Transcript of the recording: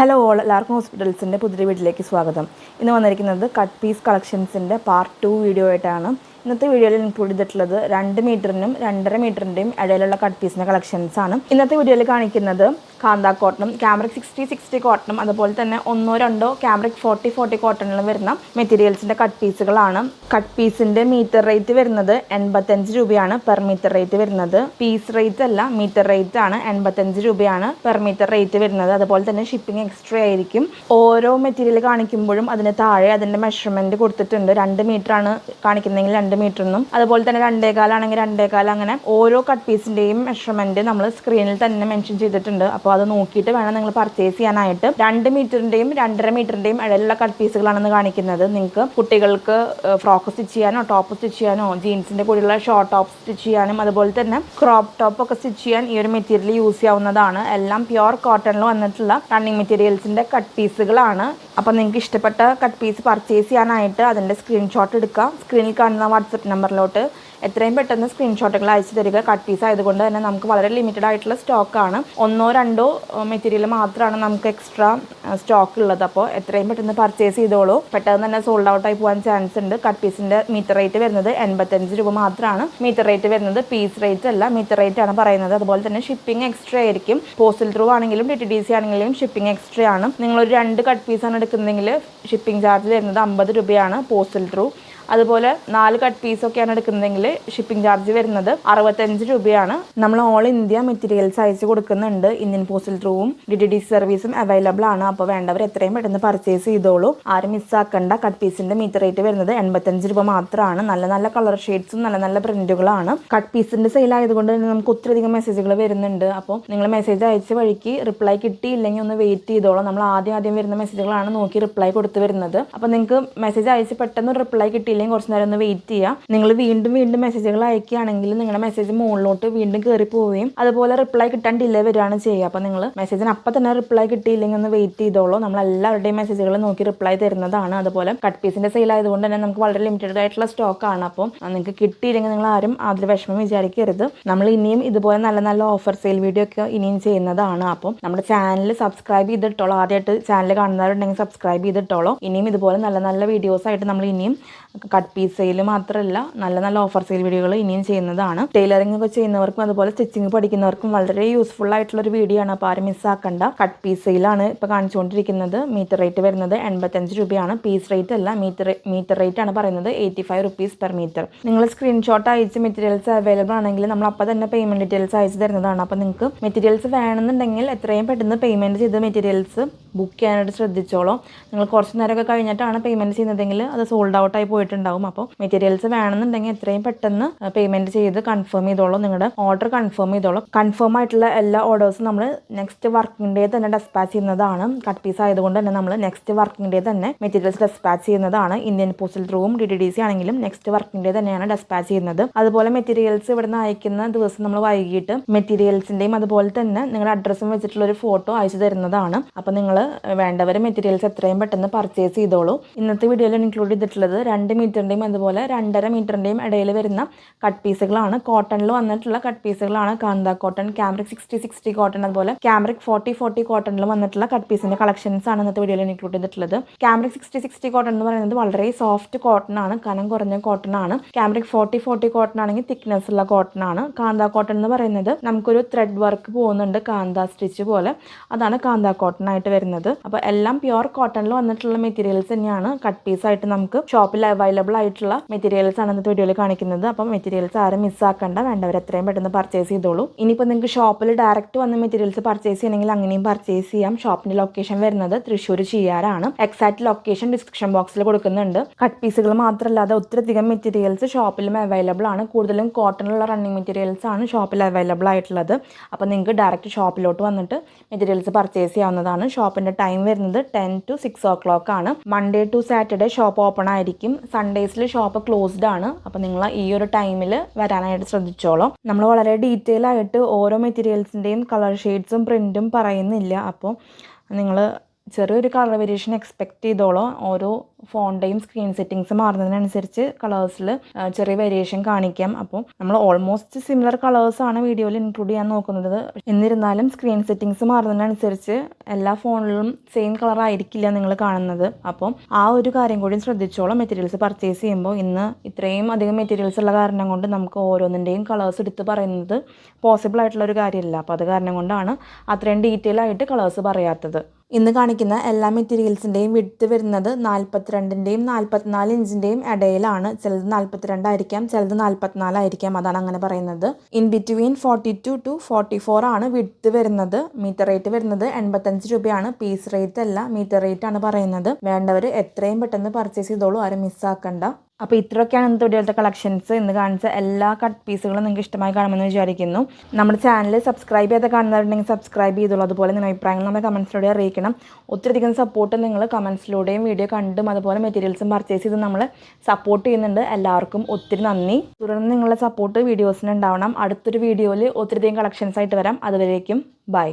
Hello all എല്ലാവർക്കും ഹോസ്പിറ്റൽസിന്റെ പുതിയ വീട്ടിലേക്ക് സ്വാഗതം. ഇന്ന് വന്നിരിക്കുന്നത് കട്ട് പീസ് കളക്ഷൻസിന്റെ പാർട്ട് ടു വീഡിയോ ആയിട്ടാണ്. ഇന്നത്തെ വീഡിയോയിൽ ഇൻക്ലൂഡ് ചെയ്തിട്ടുള്ളത് രണ്ട് മീറ്ററിനും രണ്ടര മീറ്ററിന്റെയും ഇടയിലുള്ള കട്ട് പീസിന്റെ കളക്ഷൻസാണ് ഇന്നത്തെ വീഡിയോയിൽ കാണിക്കുന്നത് കാന്ത കോട്ടണും ക്യാമറിക് സിക്സ്റ്റി സിക്സ്റ്റി കോട്ടണും അതുപോലെ തന്നെ ഒന്നോ രണ്ടോ ക്യാമറിക് ഫോർട്ടി ഫോർട്ടി കോട്ടണിലും വരുന്ന മെറ്റീരിയൽസിന്റെ കട്ട് പീസുകളാണ് കട്ട് പീസിന്റെ മീറ്റർ റേറ്റ് വരുന്നത് എൺപത്തഞ്ച് രൂപയാണ് പെർ മീറ്റർ റേറ്റ് വരുന്നത്. പീസ് റേറ്റ് അല്ല മീറ്റർ റേറ്റ് ആണ് എൺപത്തഞ്ച് രൂപയാണ് പെർ മീറ്റർ റേറ്റ് വരുന്നത്. അതുപോലെ തന്നെ ഷിപ്പിംഗ് എക്സ്ട്രാ ആയിരിക്കും. ഓരോ മെറ്റീരിയൽ കാണിക്കുമ്പോഴും അതിന് താഴെ അതിന്റെ മെഷർമെന്റ് കൊടുത്തിട്ടുണ്ട്. രണ്ട് മീറ്റർ ആണ് കാണിക്കുന്നതെങ്കിൽ രണ്ട് മീറ്റർ എന്നും അതുപോലെ തന്നെ രണ്ടേകാലാണെങ്കിൽ രണ്ടേകാൽ അങ്ങനെ ഓരോ കട്ട് പീസിന്റെയും മെഷർമെന്റ് നമ്മൾ സ്ക്രീനിൽ തന്നെ മെൻഷൻ ചെയ്തിട്ടുണ്ട്. അപ്പോൾ അത് നോക്കിയിട്ട് വേണം നിങ്ങൾ പർച്ചേസ് ചെയ്യാനായിട്ട്. രണ്ട് മീറ്ററിന്റെയും രണ്ടര മീറ്ററിന്റെയും ഇടയിലുള്ള കട്ട് പീസുകളാണെന്ന് കാണിക്കുന്നത്. നിങ്ങൾക്ക് കുട്ടികൾക്ക് ഫ്രോക്ക് സ്റ്റിച്ച് ചെയ്യാനോ ടോപ്പ് സ്റ്റിച്ച് ചെയ്യാനോ ജീൻസിന്റെ കൂടെയുള്ള ഷോർട്ട് ടോപ്പ് സ്റ്റിച്ച് ചെയ്യാനും അതുപോലെ തന്നെ ക്രോപ്പ് ടോപ്പ് ഒക്കെ സ്റ്റിച്ച് ചെയ്യാൻ ഈ ഒരു മെറ്റീരിയൽ യൂസ് ചെയ്യാവുന്നതാണ്. എല്ലാം പ്യുവർ കോട്ടണിൽ വന്നിട്ടുള്ള റണ്ണിങ് മെറ്റീരിയൽസിന്റെ കട്ട് പീസുകളാണ് അപ്പോൾ നിങ്ങൾക്ക് ഇഷ്ടപ്പെട്ട കട്ട് പീസ് പർച്ചേസ് ചെയ്യാനായിട്ട് അതിന്റെ സ്ക്രീൻഷോട്ട് എടുക്കാം. സ്ക്രീനിൽ കാണുന്ന വാട്സപ്പ് നമ്പറിലോട്ട് എത്രയും പെട്ടെന്ന് സ്ക്രീൻഷോട്ടുകൾ അയച്ചു തരിക. കട്ട് പീസ് ആയതുകൊണ്ട് തന്നെ നമുക്ക് വളരെ ലിമിറ്റഡ് ആയിട്ടുള്ള സ്റ്റോക്ക് ആണ്. ഒന്നോ രണ്ടോ മെറ്റീരിയൽ മാത്രമാണ് നമുക്ക് എക്സ്ട്രാ സ്റ്റോക്ക് ഉള്ളത്. അപ്പോൾ എത്രയും പെട്ടെന്ന് പർച്ചേസ് ചെയ്തോളൂ. പെട്ടെന്ന് തന്നെ സോൾഡ് ഔട്ടായി പോകാൻ ചാൻസ് ഉണ്ട്. കട്ട് പീസിന്റെ മീറ്റർ റേറ്റ് വരുന്നത് എൺപത്തഞ്ച് രൂപ മാത്രമാണ് മീറ്റർ റേറ്റ് വരുന്നത് പീസ് റേറ്റ് അല്ല. മീറ്റർ റേറ്റ് ആണ് പറയുന്നത്. അതുപോലെ തന്നെ ഷിപ്പിംഗ് എക്സ്ട്രാ ആയിരിക്കും. പോസ്റ്റൽ ത്രൂ ആണെങ്കിലും ടി ടി സി ആണെങ്കിലും ഷിപ്പിംഗ് എക്സ്ട്രാ ആണ്. നിങ്ങളൊരു രണ്ട് കട്ട് പീസാണ് എടുക്കുന്നതെങ്കിൽ ഷിപ്പിംഗ് ചാർജ് വരുന്നത് അമ്പത് രൂപയാണ് പോസ്റ്റൽ ത്രൂ അതുപോലെ നാല് കട്ട് പീസൊക്കെയാണ് എടുക്കുന്നതെങ്കിൽ ഷിപ്പിംഗ് ചാർജ് വരുന്നത് അറുപത്തഞ്ച് രൂപയാണ്. നമ്മൾ ഓൾ ഇന്ത്യ മെറ്റീരിയൽസ് അയച്ചു കൊടുക്കുന്നുണ്ട്. ഇന്ത്യൻ പോസ്റ്റൽ ത്രൂവും ഡി ടി ഡി സർവീസും അവൈലബിൾ ആണ്. അപ്പോൾ വേണ്ടവർ എത്രയും പെട്ടെന്ന് പർച്ചേസ് ചെയ്തോളൂ. ആരും മിസ്സാക്കേണ്ട കട്ട് പീസിന്റെ മീറ്റർ റേറ്റ് വരുന്നത് എൺപത്തഞ്ച് രൂപ മാത്രമാണ് നല്ല നല്ല കളർ ഷെയ്ഡ്സും നല്ല നല്ല പ്രിന്റുകളാണ് കട്ട് പീസിന്റെ സെയിൽ ആയതുകൊണ്ട് തന്നെ നമുക്ക് ഒത്തിരിയധികം മെസ്സേജുകൾ വരുന്നുണ്ട്. അപ്പോൾ നിങ്ങൾ മെസ്സേജ് അയച്ച വഴിക്ക് റിപ്ലൈ കിട്ടിയില്ലെങ്കിൽ ഒന്ന് വെയിറ്റ് ചെയ്തോളൂ. നമ്മൾ ആദ്യം ആദ്യം വരുന്ന മെസ്സേജുകളാണ് നോക്കി റിപ്ലൈ കൊടുത്തു വരുന്നത്. അപ്പോൾ നിങ്ങൾക്ക് മെസ്സേജ് അയച്ച് പെട്ടെന്ന് റിപ്ലൈ കിട്ടിയില്ലെങ്കിൽ കുറച്ച് നേരം ഒന്ന് വെയിറ്റ് ചെയ്യുക നിങ്ങൾ വീണ്ടും വീണ്ടും മെസ്സേജുകൾ അയക്കുകയാണെങ്കിൽ നിങ്ങളുടെ മെസ്സേജ് മുകളിലോട്ട് വീണ്ടും കയറി പോവുകയും അതുപോലെ റിപ്ലൈ കിട്ടാൻ ഡിലേ വരികയാണ് ചെയ്യുക. അപ്പോൾ നിങ്ങൾ മെസ്സേജിന് അപ്പം തന്നെ റിപ്ലൈ കിട്ടിയില്ലെങ്കിൽ ഒന്ന് വെയിറ്റ് ചെയ്തോളൂ. നമ്മൾ എല്ലാവരുടെയും മെസ്സേജുകൾ നോക്കി റിപ്ലൈ തരുന്നതാണ്. അതുപോലെ കട്ട് പീസിന്റെ സെയിൽ ആയതുകൊണ്ട് തന്നെ നമുക്ക് വളരെ ലിമിറ്റഡ് ആയിട്ടുള്ള ആണ്. അപ്പോൾ നിങ്ങൾക്ക് കിട്ടിയില്ലെങ്കിൽ നിങ്ങൾ ആരും അതിൽ വിഷമം വിചാരിക്കരുത്. നമ്മൾ ഇനിയും ഇതുപോലെ നല്ല നല്ല ഓഫർ സെയിൽ വീഡിയോ ഒക്കെ ഇനിയും ചെയ്യുന്നതാണ്. അപ്പോൾ നമ്മുടെ ചാനൽ സബ്സ്ക്രൈബ് ചെയ്തിട്ടോളൂ. ആദ്യമായിട്ട് ചാനൽ കാണുന്നവരുണ്ടെങ്കിൽ സബ്സ്ക്രൈബ് ചെയ്തിട്ടോളൂ. ഇനിയും ഇതുപോലെ നല്ല നല്ല വീഡിയോസ് ആയിട്ട് നമ്മൾ ഇനിയും കട്ട് പീസ് സെയിൽ മാത്രമല്ല നല്ല നല്ല ഓഫർ സെയിൽ വീഡിയോകൾ ഇനിയും ചെയ്യുന്നതാണ്. ടൈലറിംഗ് ഒക്കെ ചെയ്യുന്നവർക്കും അതുപോലെ സ്റ്റിച്ചിങ് പഠിക്കുന്നവർക്കും വളരെ യൂസ്ഫുൾ ആയിട്ടുള്ള ഒരു വീഡിയോ ആണ്. അപ്പോൾ ആരും മിസ്സാക്കണ്ട കട്ട് പീസ് സെയിലാണ് ഇപ്പോൾ കാണിച്ചുകൊണ്ടിരിക്കുന്നത്. മീറ്റർ റേറ്റ് വരുന്നത് എൺപത്തഞ്ച് രൂപയാണ്. പീസ് റേറ്റ് അല്ല മീറ്റർ മീറ്റർ റേറ്റ് ആണ് പറയുന്നത്. Eighty five rupees per metre നിങ്ങൾ സ്ക്രീൻഷോട്ട് അയച്ച് മെറ്റീരിയൽസ് അവൈലബിൾ ആണെങ്കിൽ നമ്മൾ അപ്പോൾ തന്നെ പേയ്മെന്റ് ഡീറ്റെയിൽസ് അയച്ചു തരുന്നതാണ്. അപ്പോൾ നിങ്ങൾക്ക് മെറ്റീരിയൽസ് വേണമെന്നുണ്ടെങ്കിൽ എത്രയും പെട്ടെന്ന് പേയ്മെന്റ് ചെയ്ത് മെറ്റീരിയൽസ് ബുക്ക് ചെയ്യാനായിട്ട് ശ്രദ്ധിച്ചോളൂ. നിങ്ങൾ കുറച്ച് നേരമൊക്കെ കഴിഞ്ഞിട്ടാണ് പേയ്മെന്റ് ചെയ്യുന്നതെങ്കിൽ അത് സോൾഡ് ഔട്ടായി പോയിട്ടുണ്ടാവും. അപ്പോൾ മെറ്റീരിയൽസ് വേണമെന്നുണ്ടെങ്കിൽ എത്രയും പെട്ടെന്ന് പേയ്മെന്റ് ചെയ്ത് കൺഫേം ചെയ്തോളൂ. നിങ്ങളുടെ ഓർഡർ കൺഫേം ചെയ്തോളൂ. കൺഫേം ആയിട്ടുള്ള എല്ലാ ഓർഡേഴ്സും നമ്മൾ നെക്സ്റ്റ് വർക്കിംഗ് ഡേ തന്നെ ഡെസ്പാച്ച് ചെയ്യുന്നതാണ്. കട്ട് പീസ് ആയതുകൊണ്ട് തന്നെ നമ്മൾ നെക്സ്റ്റ് വർക്കിംഗ് ഡേ തന്നെ മെറ്റീരിയൽസ് ഡെസ്പാച്ച് ചെയ്യുന്നതാണ്. ഇന്ത്യൻ പോസ്റ്റൽ ത്രൂവും ഡി ടി ഡി സി ആണെങ്കിലും നെക്സ്റ്റ് വർക്കിംഗ് ഡേ തന്നെയാണ് ഡെസ്പാച്ച് ചെയ്യുന്നത്. അതുപോലെ മെറ്റീരിയൽസ് ഇവിടെ നിന്ന് അയക്കുന്ന ദിവസം നമ്മൾ വൈകിട്ട് മെറ്റീരിയൽസിന്റെയും അതുപോലെ തന്നെ നിങ്ങളുടെ അഡ്രസ്സും വെച്ചിട്ടുള്ള ഒരു ഫോട്ടോ അയച്ചു തരുന്നതാണ്. അപ്പോൾ നിങ്ങൾ വേണ്ടവർ മെറ്റീരിയൽസ് എത്രയും പെട്ടെന്ന് പർച്ചേസ് ചെയ്തോളൂ. ഇന്നത്തെ വീഡിയോയിൽ ഇൻക്ലൂഡ് ചെയ്തിട്ടുള്ളത് രണ്ട് മീറ്ററിന്റെയും അതുപോലെ രണ്ടര മീറ്ററിന്റെയും ഇടയിൽ വരുന്ന കട്ട് പീസുകളാണ് കോട്ടണിൽ വന്നിട്ടുള്ള cut പീസുകളാണ് Kantha cotton cambric sixty sixty cotton അതുപോലെ ക്യാമറിക് ഫോർട്ടി ഫോർട്ടി കോട്ടണിൽ വന്നിട്ടുള്ള കട്ട് പീസിന്റെ കളക്ഷൻസ് ആണ് ഇന്നത്തെ വീഡിയോയിൽ ഇൻക്ലൂഡ് ചെയ്തിട്ടുള്ളത്. ക്യാമറിക് സിക്സ്റ്റി സിക്സ്റ്റി കോട്ടൺ എന്ന് പറയുന്നത് വളരെ സോഫ്റ്റ് കോട്ടൺ ആണ് കനം കുറഞ്ഞ കോട്ടൺ ആണ്. ക്യാമറിക് ഫോർട്ടി ഫോർട്ടി കോട്ടൺ ആണെങ്കിൽ തിക്നെസ് ഉള്ള കോട്ടൺ ആണ്. കാന്ത കോട്ടൺ എന്ന് പറയുന്നത് നമുക്കൊരു ത്രെഡ് വർക്ക് പോകുന്നുണ്ട് കാന്ത സ്റ്റിച്ച് പോലെ. അതാണ് കാന്ത കോട്ടൺ ആയിട്ട് വരുന്നത്. അപ്പോൾ എല്ലാം പ്യുവർ കോട്ടണിൽ വന്നിട്ടുള്ള മെറ്റീരിയൽസ് തന്നെയാണ്. കട്ട് പീസ് ആയിട്ട് നമുക്ക് ഷോപ്പിൽ അവൈലബിൾ ആയിട്ടുള്ള മെറ്റീരിയൽസ് ആണ് ഇന്നത്തെ വീഡിയോയിൽ കാണിക്കുന്നത്. അപ്പം മെറ്റീരിയൽസ് ആരും മിസ്സാക്കണ്ട വേണ്ടവർ എത്രയും പെട്ടെന്ന് പർച്ചേസ് ചെയ്തോളൂ. ഇനിയിപ്പോൾ നിങ്ങൾക്ക് ഷോപ്പിൽ ഡയറക്റ്റ് വന്ന മെറ്റീരിയൽസ് പർച്ചേസ് ചെയ്യണമെങ്കിൽ അങ്ങനെയും പർച്ചേസ് ചെയ്യാം. ഷോപ്പിന്റെ ലൊക്കേഷൻ വരുന്നത് തൃശ്ശൂർ ചെയ്യാറാണ്. എക്സാക്ട് ലൊക്കേഷൻ ഡിസ്ക്രിപ്ഷൻ ബോക്സിൽ കൊടുക്കുന്നുണ്ട്. കട്ട് പീസുകൾ മാത്രമല്ലാതെ ഒത്തിരിയധികം മെറ്റീരിയൽസ് ഷോപ്പിലും അവൈലബിൾ ആണ്. കൂടുതലും കോട്ടണിലുള്ള റണ്ണിങ് മെറ്റീരിയൽസ് ആണ് ഷോപ്പിൽ അവൈലബിൾ ആയിട്ടുള്ളത്. അപ്പോൾ നിങ്ങൾക്ക് ഡയറക്റ്റ് ഷോപ്പിലോട്ട് വന്നിട്ട് മെറ്റീരിയൽസ് പർച്ചേസ് ചെയ്യാവുന്നതാണ്. ഷോപ്പിന്റെ ടൈം വരുന്നത് ten to six o'clock ആണ്. Monday to Saturday shop open ആയിരിക്കും. സൺഡേസിൽ ഷോപ്പ് ക്ലോസ്ഡ് ആണ്. അപ്പോൾ നിങ്ങൾ ഈ ഒരു ടൈമിൽ വരാനായിട്ട് ശ്രദ്ധിച്ചോളൂ. നമ്മൾ വളരെ ഡീറ്റെയിൽ ആയിട്ട് ഓരോ മെറ്റീരിയൽസിന്റെയും കളർ ഷെയ്ഡ്സും പ്രിന്റും പറയുന്നില്ല. അപ്പോൾ നിങ്ങൾ ചെറിയൊരു കളർ വേരിയേഷൻ എക്സ്പെക്ട് ചെയ്തോളൂ. ഓരോ ഫോണിന്റെയും സ്ക്രീൻ സെറ്റിങ്സ് മാറുന്നതിനനുസരിച്ച് കളേഴ്സിൽ ചെറിയ വേരിയേഷൻ കാണിക്കാം. അപ്പോൾ നമ്മൾ ഓൾമോസ്റ്റ് സിമിലർ കളേഴ്സാണ് വീഡിയോയിൽ ഇൻക്ലൂഡ് ചെയ്യാൻ നോക്കുന്നത്. എന്നിരുന്നാലും സ്ക്രീൻ സെറ്റിങ്സ് മാറുന്നതിനനുസരിച്ച് എല്ലാ ഫോണിലും സെയിം കളർ ആയിരിക്കില്ല നിങ്ങൾ കാണുന്നത്. അപ്പം ആ ഒരു കാര്യം കൂടി ശ്രദ്ധിച്ചോളാം മെറ്റീരിയൽസ് പർച്ചേസ് ചെയ്യുമ്പോൾ. ഇന്ന് ഇത്രയും അധികം മെറ്റീരിയൽസ് ഉള്ള കാരണം കൊണ്ട് നമുക്ക് ഓരോന്നിന്റെയും കളേഴ്സ് എടുത്ത് പറയുന്നത് പോസിബിൾ ആയിട്ടുള്ള ഒരു കാര്യമില്ല. അപ്പോൾ അത് കാരണം കൊണ്ടാണ് അത്രയും ഡീറ്റെയിൽ ആയിട്ട് കളേഴ്സ് പറയാത്തത്. ഇന്ന് കാണിക്കുന്ന എല്ലാ മെറ്റീരിയൽസിന്റെയും വിടുത്ത് വരുന്നത് നാൽപ്പത്തിരണ്ടിന്റെയും നാൽപ്പത്തിനാല് ഇഞ്ചിന്റെയും ഇടയിലാണ് ചിലത് നാൽപ്പത്തിരണ്ടായിരിക്കാം ചിലത് നാൽപ്പത്തിനാലായിരിക്കാം അതാണ് അങ്ങനെ പറയുന്നത്. In between forty two to forty four ആണ് വിഡ്ത്ത് വരുന്നത്. മീറ്റർ റേറ്റ് വരുന്നത് എൺപത്തഞ്ച് രൂപയാണ്. പീസ് റേറ്റ് അല്ല മീറ്റർ റേറ്റ് ആണ് പറയുന്നത്. വേണ്ടവർ എത്രയും പെട്ടെന്ന് പർച്ചേസ് ചെയ്തോളൂ. ആരും മിസ്സാക്കണ്ട അപ്പോൾ ഇത്രയൊക്കെയാണ് ഇന്നത്തെ വീഡിയോയിലത്തെ കളക്ഷൻസ് ഇന്ന് കാണിച്ച എല്ലാ കട്ട് പീസുകളും നിങ്ങൾക്ക് ഇഷ്ടമായി കാണുമെന്ന് വിചാരിക്കുന്നു. നമ്മുടെ ചാനൽ സബ്സ്ക്രൈബ് ചെയ്ത് കാണുന്നവരുണ്ടെങ്കിൽ സബ്സ്ക്രൈബ് ചെയ്തോളൂ. അതുപോലെ നിങ്ങളുടെ അഭിപ്രായങ്ങൾ നമ്മുടെ കമൻസിലൂടെ അറിയിക്കണം. ഒത്തിരിയധികം സപ്പോർട്ട് നിങ്ങൾ കമൻസിലൂടെയും വീഡിയോ കണ്ടും അതുപോലെ മെറ്റീരിയൽസും പർച്ചേസ് ചെയ്ത് നമ്മൾ സപ്പോർട്ട് ചെയ്യുന്നുണ്ട്. എല്ലാവർക്കും ഒത്തിരി നന്ദി. തുടർന്ന് നിങ്ങളുടെ സപ്പോർട്ട് വീഡിയോസിന് ഉണ്ടാവണം. അടുത്തൊരു വീഡിയോയിൽ ഒത്തിരിയധികം കളക്ഷൻസ് ആയിട്ട് വരാം. അതുവരേക്കും ബൈ